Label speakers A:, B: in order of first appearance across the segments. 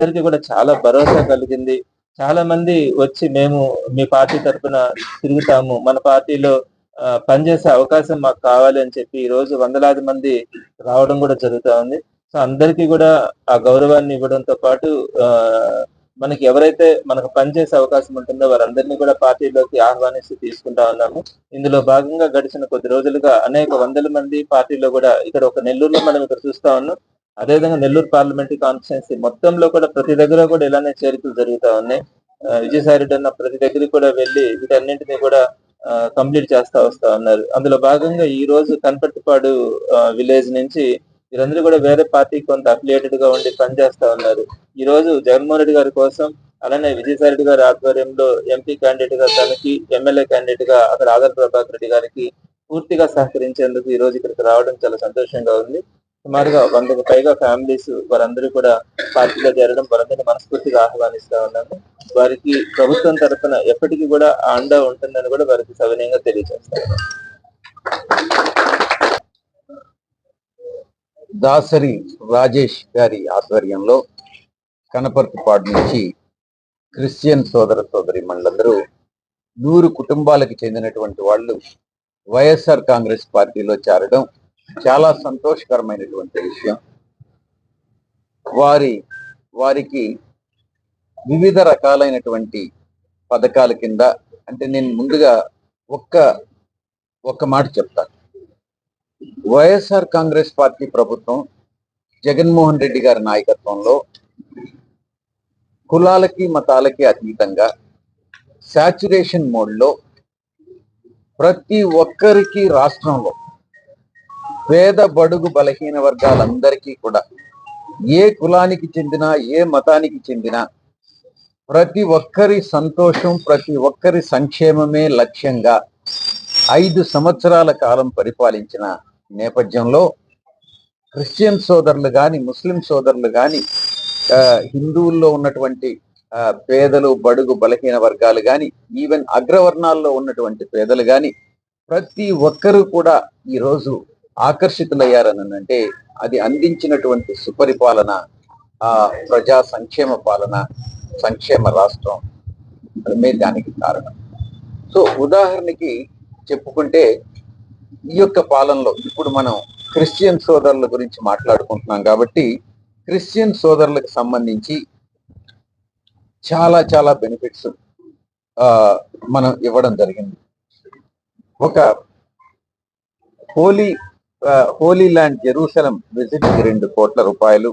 A: అందరికీ కూడా చాలా భరోసా కలిగింది. చాలా మంది వచ్చి మేము మీ పార్టీ తరఫున తిరుగుతాము. మన పార్టీలో పనిచేసే అవకాశం మాకు కావాలి అని చెప్పి ఈ రోజు వందలాది మంది రావడం కూడా జరుగుతా ఉంది. సో అందరికీ కూడా ఆ గౌరవాన్ని ఇవ్వడంతో పాటు ఆ, మనకి ఎవరైతే మనకు పనిచేసే అవకాశం ఉంటుందో వారందరినీ కూడా పార్టీలోకి ఆహ్వానిస్తూ తీసుకుంటా ఉన్నాము. ఇందులో భాగంగా గడిచిన కొద్ది రోజులుగా అనేక వందల మంది పార్టీలో కూడా ఇక్కడ ఒక నెల్లూరులో మనం ఇక్కడ చూస్తా ఉన్నాం. అదేవిధంగా నెల్లూరు పార్లమెంటరీ కాన్స్టిట్యున్సీ మొత్తంలో కూడా ప్రతి దగ్గర కూడా ఇలానే చేరికలు జరుగుతా ఉన్నాయి. విజయసాయి రెడ్డి అన్న ప్రతి దగ్గరికి కూడా వెళ్ళి వీటన్నింటినీ కూడా కంప్లీట్ చేస్తా వస్తా ఉన్నారు. అందులో భాగంగా ఈ రోజు కనపర్తిపాడు విలేజ్ నుంచి వీరందరూ కూడా వేరే పార్టీకి కొంత అఫిలియేటెడ్గా ఉండి పనిచేస్తా ఉన్నారు. ఈ రోజు జగన్మోహన్ రెడ్డి గారి కోసం అలానే విజయసాయి రెడ్డి గారి ఆధ్వర్యంలో ఎంపీ క్యాండిడేట్గా తనకి ఎమ్మెల్యే క్యాండిడేట్గా అక్కడ ఆదర్ ప్రభాకర్ రెడ్డి గారికి పూర్తిగా సహకరించేందుకు ఈ రోజు ఇక్కడికి రావడం చాలా సంతోషంగా ఉంది. సుమారుగా వందకు పైగా ఫ్యామిలీస్ వారందరూ కూడా పార్టీలో చేరడం వారందరినీ మనస్ఫూర్తిగా ఆహ్వానిస్తా ఉన్నాము. వారికి ప్రభుత్వం తరఫున ఎప్పటికీ కూడా ఆ అండ ఉంటుందని కూడా వారికి సవినయంగా తెలియజేస్తాను.
B: దాసరి రాజేష్ గారి ఆధ్వర్యంలో కనపర్తిపాడు నుంచి క్రిస్టియన్ సోదర సోదరి మండలందరూ నూరు కుటుంబాలకు చెందినటువంటి వాళ్ళు వైఎస్ఆర్ కాంగ్రెస్ పార్టీలో చేరడం చాలా సంతోషకరమైనటువంటి విషయం. వారి వారికి వివిధ రకాలైనటువంటి పథకాల కింద అంటే నేను ముందుగా ఒక్క ఒక్క మాట చెప్తాను వైఎస్ఆర్ కాంగ్రెస్ పార్టీ ప్రభుత్వం జగన్మోహన్ రెడ్డి గారి నాయకత్వంలో కులాలకి మతాలకి అతీతంగా శాచురేషన్ మోడ్లో ప్రతి ఒక్కరికి రాష్ట్రంలో పేద బడుగు బలహీన వర్గాలందరికీ కూడా ఏ కులానికి చెందిన ఏ మతానికి చెందిన ప్రతి ఒక్కరి సంతోషం ప్రతి ఒక్కరి సంక్షేమమే లక్ష్యంగా ఐదు సంవత్సరాల కాలం పరిపాలించిన నేపథ్యంలో క్రిస్టియన్ సోదరులు కానీ ముస్లిం సోదరులు కానీ హిందువుల్లో ఉన్నటువంటి పేదలు బడుగు బలహీన వర్గాలు కానీ ఈవెన్ అగ్రవర్ణాల్లో ఉన్నటువంటి పేదలు కానీ ప్రతి ఒక్కరూ కూడా ఈరోజు ఆకర్షితులయ్యారని అంటే అది అందించినటువంటి సుపరిపాలన ఆ ప్రజా సంక్షేమ పాలన సంక్షేమ రాష్ట్రం మే దానికి కారణం. సో ఉదాహరణకి చెప్పుకుంటే ఈ యొక్క పాలనలో ఇప్పుడు మనం క్రిస్టియన్ సోదరుల గురించి మాట్లాడుకుంటున్నాం కాబట్టి క్రిస్టియన్ సోదరులకు సంబంధించి చాలా చాలా బెనిఫిట్స్ మనం ఇవ్వడం జరిగింది. ఒక హోలీ హోలీ ల్యాండ్ జెరూసలం విజిట్కి రెండు కోట్ల రూపాయలు.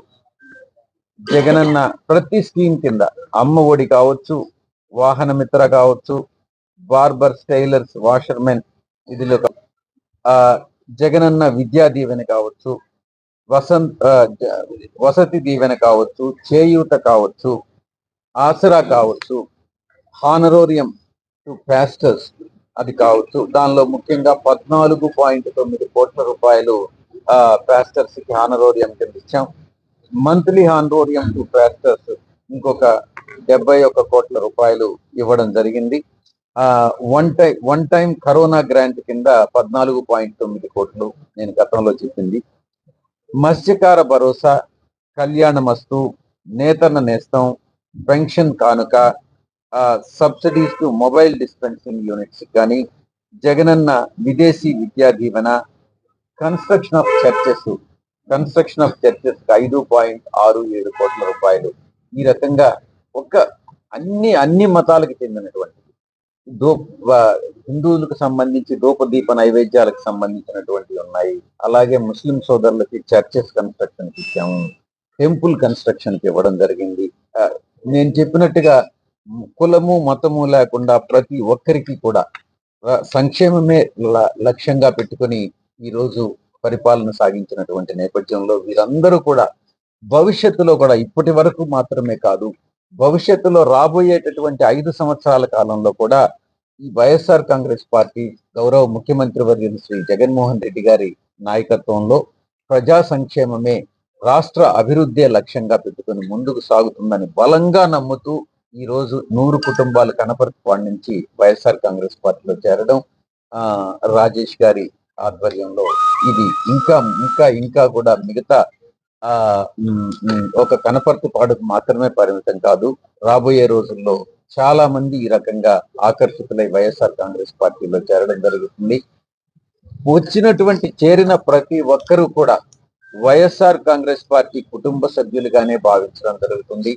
B: జగనన్న ప్రతి స్కీమ్ కింద అమ్మ ఒడి కావచ్చు వాహన మిత్ర కావచ్చు బార్బర్స్ టైలర్స్ వాషర్మెన్ ఇదిలో జగనన్న విద్యా దీవెన కావచ్చు వసంత్ వసతి దీవెన కావచ్చు చేయూత కావచ్చు ఆసరా కావచ్చు హానరోరియం టు పాస్టర్స్ అది కావచ్చు. దానిలో ముఖ్యంగా పద్నాలుగు పాయింట్ తొమ్మిది కోట్ల రూపాయలు ప్యాస్టర్స్కి హానరోరియం కింద ఇచ్చాం మంత్లీ హానరోరియం టు ప్యాస్టర్స్ ఇంకొక డెబ్బై ఒక కోట్ల రూపాయలు ఇవ్వడం జరిగింది. One time one time corona grant కింద పద్నాలుగు పాయింట్ తొమ్మిది కోట్లు నేను గతంలో చెప్పింది. మత్స్యకార భరోసా కళ్యాణమస్తు Nethanna Nestham pension Kanuka subsidies to mobile dispensing units కానీ Jagananna Videshi Vidya Deevena construction of churches construction of churches ఐదు పాయింట్ ఆరు ఏడు కోట్ల రూపాయలు. ఈ రకంగా ఒక అన్ని అన్ని మతాలకు చెందినటువంటి దో హిందువులకు సంబంధించి దూపదీప నైవేద్యాలకు సంబంధించినటువంటివి ఉన్నాయి. అలాగే ముస్లిం సోదరులకి చర్చెస్ కన్స్ట్రక్షన్కి ఇచ్చాము. టెంపుల్ కన్స్ట్రక్షన్కి ఇవ్వడం జరిగింది. నేను చెప్పినట్టుగా కులము మతము లేకుండా ప్రతి ఒక్కరికి కూడా సంక్షేమమే ల- లక్ష్యంగా పెట్టుకొని ఈ రోజు పరిపాలన సాగించినటువంటి నేపథ్యంలో వీరందరూ కూడా భవిష్యత్తులో కూడా ఇప్పటి వరకు మాత్రమే కాదు భవిష్యత్తులో రాబోయేటటువంటి ఐదు సంవత్సరాల కాలంలో కూడా ఈ వైఎస్ఆర్ కాంగ్రెస్ పార్టీ గౌరవ ముఖ్యమంత్రి వర్యులు శ్రీ జగన్మోహన్ రెడ్డి గారి నాయకత్వంలో ప్రజా సంక్షేమమే రాష్ట్ర అభివృద్ధి లక్ష్యంగా పెట్టుకుని ముందుకు సాగుతుందని బలంగా నమ్ముతూ ఈ రోజు నూరు కుటుంబాలు కనపర్తిపాడు నుంచి వైఎస్ఆర్ కాంగ్రెస్ పార్టీలో చేరడం రాజేష్ గారి ఆధ్వర్యంలో ఇది ఇంకా ఇంకా ఇంకా కూడా మిగతా ఆ ఉమ్, ఉమ్, ఒక కనపర్తిపాడుకు మాత్రమే పరిమితం కాదు. రాబోయే రోజుల్లో చాలా మంది ఈ రకంగా ఆకర్షితులై వైఎస్ఆర్ కాంగ్రెస్ పార్టీలో చేరడం జరుగుతుంది. వచ్చినటువంటి చేరిన ప్రతి ఒక్కరూ కూడా వైఎస్ఆర్ కాంగ్రెస్ పార్టీ కుటుంబ సభ్యులుగానే భావించడం జరుగుతుంది.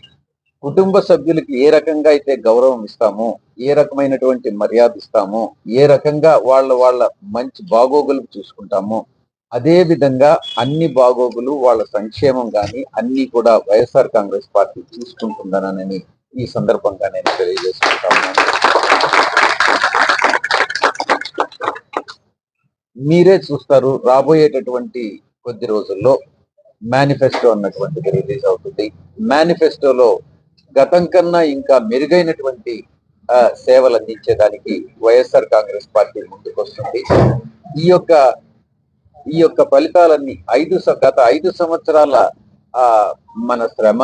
B: కుటుంబ సభ్యులకి ఏ రకంగా అయితే గౌరవం ఇస్తామో ఏ రకమైనటువంటి మర్యాద ఇస్తామో ఏ రకంగా వాళ్ళ వాళ్ళ మంచి బాగోగులు చూసుకుంటాము అదే విధంగా అన్ని బాగోగులు వాళ్ళ సంక్షేమం కానీ అన్ని కూడా వైఎస్ఆర్ కాంగ్రెస్ పార్టీ చూసుకుంటుందనని ఈ సందర్భంగా నేను తెలియజేసుకుంటాను మీరే చూస్తారు రాబోయేటటువంటి కొద్ది రోజుల్లో మేనిఫెస్టో అన్నటువంటిది రిలీజ్ అవుతుంది. మేనిఫెస్టోలో గతం కన్నా ఇంకా మెరుగైనటువంటి సేవలు అందించేదానికి వైఎస్ఆర్ కాంగ్రెస్ పార్టీ ముందుకొస్తుంది. ఈ యొక్క ఈ యొక్క ఫలితాలన్నీ ఐదు స- గత ఐదు సంవత్సరాల ఆ మన శ్రమ